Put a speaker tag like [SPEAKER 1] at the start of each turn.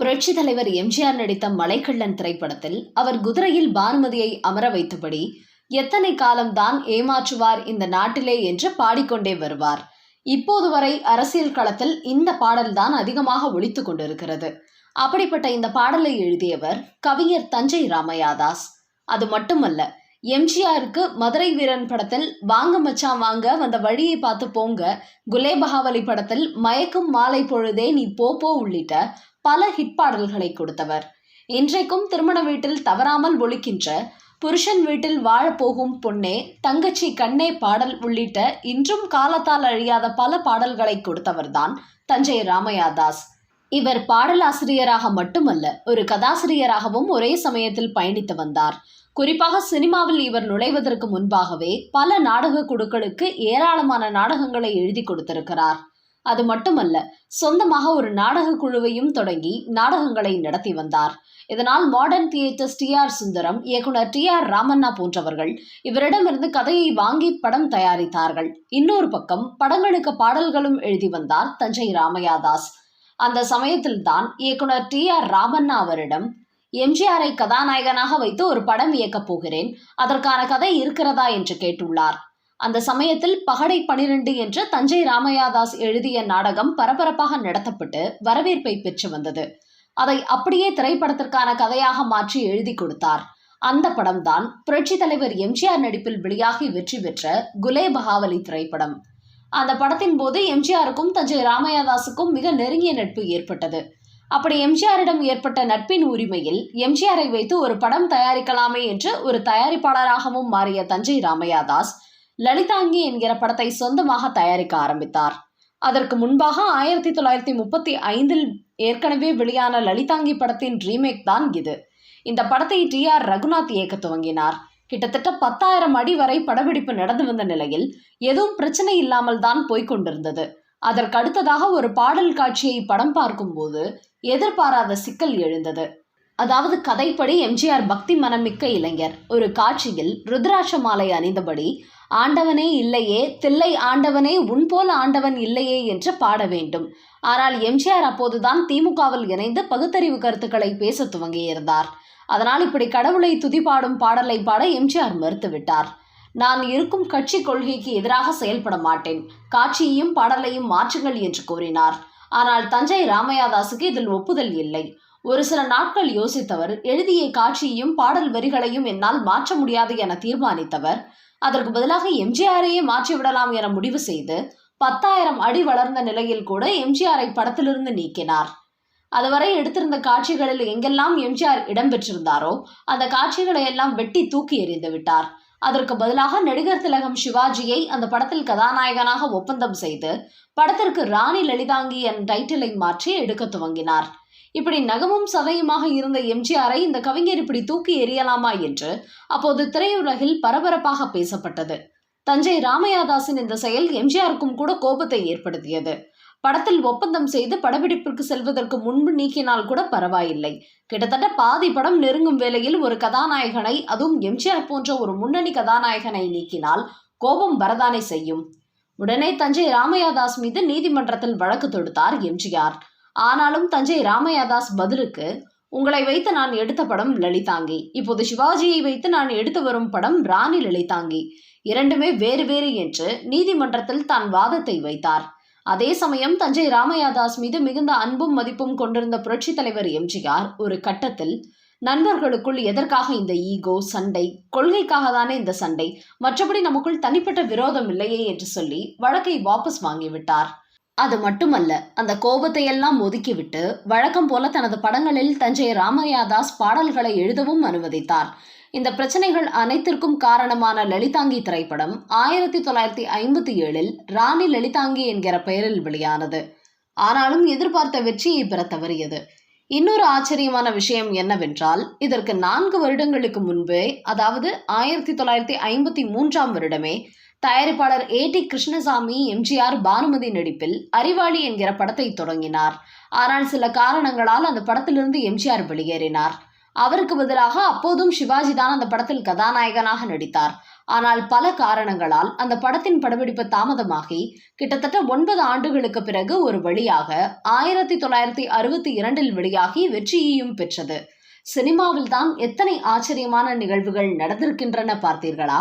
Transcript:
[SPEAKER 1] புரட்சி தலைவர் எம்ஜிஆர் நடித்த மலைக்கள்ளன் திரைப்படத்தில் அவர் குதிரையில் பானுமதியை அமர வைத்தபடி எத்தனை காலம்தான் ஏமாற்றுவார் இந்த நாட்டிலே என்று பாடிக்கொண்டே வருவார். இப்போது வரை அரசியல் களத்தில் இந்த பாடல்தான் அதிகமாக ஒழித்து கொண்டிருக்கிறது. அப்படிப்பட்ட இந்த பாடலை எழுதியவர் கவிஞர் தஞ்சை ராமையாதாஸ். அது மட்டுமல்ல எம்ஜிஆருக்கு மதுரை வீரன் படத்தில் வாங்க மச்சான் வாங்க வந்த வழியை பார்த்து போங்க குலேபகாவலி படத்தில் மயக்கும் மாலை பொழுதே நீ போ போ உள்ளிட்ட பல ஹிட் பாடல்களை கொடுத்தவர். இன்றைக்கும் திருமண வீட்டில் தவறாமல் ஒழிக்கின்ற புருஷன் வீட்டில் வாழப்போகும் பொன்னே தங்கச்சி கண்ணே பாடல் உள்ளிட்ட இன்றும் காலத்தால் அழியாத பல பாடல்களை கொடுத்தவர்தான் தஞ்சை ராமையா தாஸ் இவர் பாடலாசிரியராக மட்டுமல்ல ஒரு கதாசிரியராகவும் ஒரே சமயத்தில் பயணித்து வந்தார். குறிப்பாக சினிமாவில் இவர் நுழைவதற்கு முன்பாகவே பல நாடக குழுக்களுக்கு ஏராளமான நாடகங்களை எழுதி கொடுத்திருக்கிறார். அது மட்டுமல்ல சொந்தமாக ஒரு நாடக குழுவையும் தொடங்கி நாடகங்களை நடத்தி வந்தார். இதனால் modern theatres T R Sundaram இயக்குனர் டி ஆர் ராமண்ணா போன்றவர்கள் இவரிடமிருந்து கதையை வாங்கி படம் தயாரித்தார்கள். இன்னொரு பக்கம் படங்களுக்கு பாடல்களும் எழுதி வந்தார் தஞ்சை ராமையாதாஸ். அந்த சமயத்தில்தான் இயக்குனர் டி ஆர் ராமண்ணா அவரிடம் எம்ஜிஆரை கதாநாயகனாக வைத்து ஒரு படம் இயக்கப் போகிறேன் அதற்கான கதை இருக்கிறதா என்று கேட்டுள்ளார். அந்த சமயத்தில் பகடை பனிரெண்டு என்ற தஞ்சை ராமையாதாஸ் எழுதிய நாடகம் பரபரப்பாக நடத்தப்பட்டு வரவேற்பை பெற்று வந்தது. அதை அப்படியே திரைப்படத்திற்கான கதையாக மாற்றி எழுதி கொடுத்தார். அந்த படம்தான் புரட்சி தலைவர் எம்ஜிஆர் நடிப்பில் வெளியாகி வெற்றி பெற்ற குலே பகாவலி திரைப்படம். அந்த படத்தின் போது எம்ஜிஆருக்கும் தஞ்சை ராமையாதாஸுக்கும் மிக நெருங்கிய நட்பு ஏற்பட்டது. அப்படி எம்ஜிஆரிடம் ஏற்பட்ட நட்பின் உரிமையில் எம்ஜிஆரை வைத்து ஒரு படம் தயாரிக்கலாமே என்று ஒரு தயாரிப்பாளராகவும் மாறிய தஞ்சை ராமையாதாஸ் லலிதாங்கி என்கிற படத்தை சொந்தமாக தயாரிக்க ஆரம்பித்தார். அதற்கு முன்பாக ஆயிரத்தி தொள்ளாயிரத்தி முப்பத்தி ஐந்தில் ஏற்கனவே வெளியான லலிதாங்கி படத்தின் ரீமேக் தான் இது. இந்த படத்தை டி ஆர் ரகுநாத் இயக்க துவங்கினார். கிட்டத்தட்ட பத்தாயிரம் அடி வரை படப்பிடிப்பு நடந்து வந்த நிலையில் எதுவும் பிரச்சனை இல்லாமல் தான் போய்கொண்டிருந்தது அதற்கடுத்ததாக ஒரு பாடல் காட்சியை படம் பார்க்கும்போது எதிர்பாராத சிக்கல் எழுந்தது. அதாவது கதைப்படி எம்ஜிஆர் பக்தி மனமிக்க இளைஞர். ஒரு காட்சியில் ருத்ராட்ச மாலை அணிந்தபடி ஆண்டவனே இல்லையே தில்லை ஆண்டவனே உன் போல ஆண்டவன் இல்லையே என்று பாட வேண்டும். ஆனால் எம்ஜிஆர் அப்போதுதான் திமுகவில் இணைந்து பகுத்தறிவு கருத்துக்களை பேச துவங்கியிருந்தார். அதனால் இப்படி கடவுளை துதிபாடும் பாடலை பாட எம்ஜிஆர் மறுத்துவிட்டார். நான் இருக்கும் கட்சி கொள்கைக்கு எதிராக செயல்பட மாட்டேன். காட்சியையும் பாடலையும் மாற்றுங்கள் என்று கூறினார். ஆனால் தஞ்சை ராமையாதாஸுக்கு இதில் ஒப்புதல் இல்லை. ஒரு சில நாட்கள் யோசித்தவர் எழுதிய காட்சியையும் பாடல் வரிகளையும் என்னால் மாற்ற முடியாது என தீர்மானித்தவர். அதற்கு பதிலாக எம்ஜிஆரையே மாற்றிவிடலாம் என முடிவு செய்து பத்தாயிரம் அடி வளர்ந்த நிலையில் கூட எம்ஜிஆரை படத்திலிருந்து நீக்கினார். அதுவரை எடுத்திருந்த காட்சிகளில் எங்கெல்லாம் எம்ஜிஆர் இடம்பெற்றிருந்தாரோ அந்த காட்சிகளை எல்லாம் வெட்டி தூக்கி எறிந்து விட்டார். அதற்கு பதிலாக நடிகர் திலகம் சிவாஜியை அந்த படத்தில் கதாநாயகனாக ஒப்பந்தம் செய்து படத்திற்கு ராணி லலிதாங்கி என் டைட்டிலை மாற்றி எடுக்க துவங்கினார். இப்படி நகமும் சதையுமாக இருந்த எம்ஜிஆரை இந்த கவிஞர் இப்படி தூக்கி எறியலாமா என்று அப்போது திரையுலகில் பரபரப்பாக பேசப்பட்டது. தஞ்சை ராமையாதாசின் இந்த செயல் எம்ஜிஆருக்கும் கூட கோபத்தை ஏற்படுத்தியது. படத்தில் ஒப்பந்தம் செய்து படப்பிடிப்பிற்கு செல்வதற்கு முன்பு நீக்கினால் கூட பரவாயில்லை. கிட்டத்தட்ட பாதி படம் நெருங்கும் வேளையில் ஒரு கதாநாயகனை அதுவும் எம்ஜிஆர் போன்ற ஒரு முன்னணி கதாநாயகனை நீக்கினால் கோபம் வரதானே செய்யும். உடனே தஞ்சை ராமையாதாஸ் மீது நீதிமன்றத்தில் வழக்கு தொடுத்தார் எம்ஜிஆர். ஆனாலும் தஞ்சை ராமையாதாஸ் பதிலுக்கு உங்களை வைத்து நான் எடுத்த படம் லலிதாங்கி. இப்போது சிவாஜியை வைத்து நான் எடுத்து வரும் படம் ராணி லலிதாங்கி. இரண்டுமே வேறு வேறு என்று நீதிமன்றத்தில் தான் வாதத்தை வைத்தார். அதே சமயம் தஞ்சை ராமையாதாஸ் மீது மிகுந்த அன்பும் மதிப்பும் கொண்டிருந்த புரட்சி தலைவர் எம்ஜிஆர் ஒரு கட்டத்தில் நண்பர்களுக்குள் எதற்காக இந்த ஈகோ சண்டை? கொள்கைக்காக தானே இந்த சண்டை? மற்றபடி நமக்குள் தனிப்பட்ட விரோதம் இல்லையே என்று சொல்லி வழக்கை வாபஸ் வாங்கிவிட்டார். அது மட்டுமல்ல அந்த கோபத்தை எல்லாம் ஒதுக்கிவிட்டு வழக்கம் போல தனது படங்களில் தஞ்சை ராமையாதாஸ் பாடல்களை எழுதவும் அனுமதித்தார். இந்த பிரச்சனைகள் அனைத்திற்கும் காரணமான லலிதாங்கி திரைப்படம் ஆயிரத்தி தொள்ளாயிரத்தி ஐம்பத்தி ஏழில் ராணி லலிதாங்கி என்கிற பெயரில் வெளியானது. ஆனாலும் எதிர்பார்த்த வெற்றியை பெற தவறியது. இன்னொரு ஆச்சரியமான விஷயம் என்னவென்றால் இதற்கு நான்கு வருடங்களுக்கு முன்பே அதாவது ஆயிரத்தி தொள்ளாயிரத்தி ஐம்பத்தி மூன்றாம் வருடமே தயாரிப்பாளர் ஏ டி கிருஷ்ணசாமி எம்ஜிஆர் பானுமதி நடிப்பில் அறிவாளி என்கிற படத்தை தொடங்கினார். ஆனால் சில காரணங்களால் அந்த படத்திலிருந்து எம்ஜிஆர் வெளியேறினார். அவருக்கு பதிலாக அப்போதும் சிவாஜி தான் அந்த படத்தில் கதாநாயகனாக நடித்தார். ஆனால் பல காரணங்களால் அந்த படத்தின் படப்பிடிப்பு தாமதமாகி கிட்டத்தட்ட ஒன்பது ஆண்டுகளுக்கு பிறகு ஒரு வழியாக ஆயிரத்தி தொள்ளாயிரத்தி அறுபத்தி இரண்டில் வெளியாகி வெற்றியையும் பெற்றது. சினிமாவில் தான் எத்தனை ஆச்சரியமான நிகழ்வுகள் நடந்திருக்கின்றன பார்த்தீர்களா?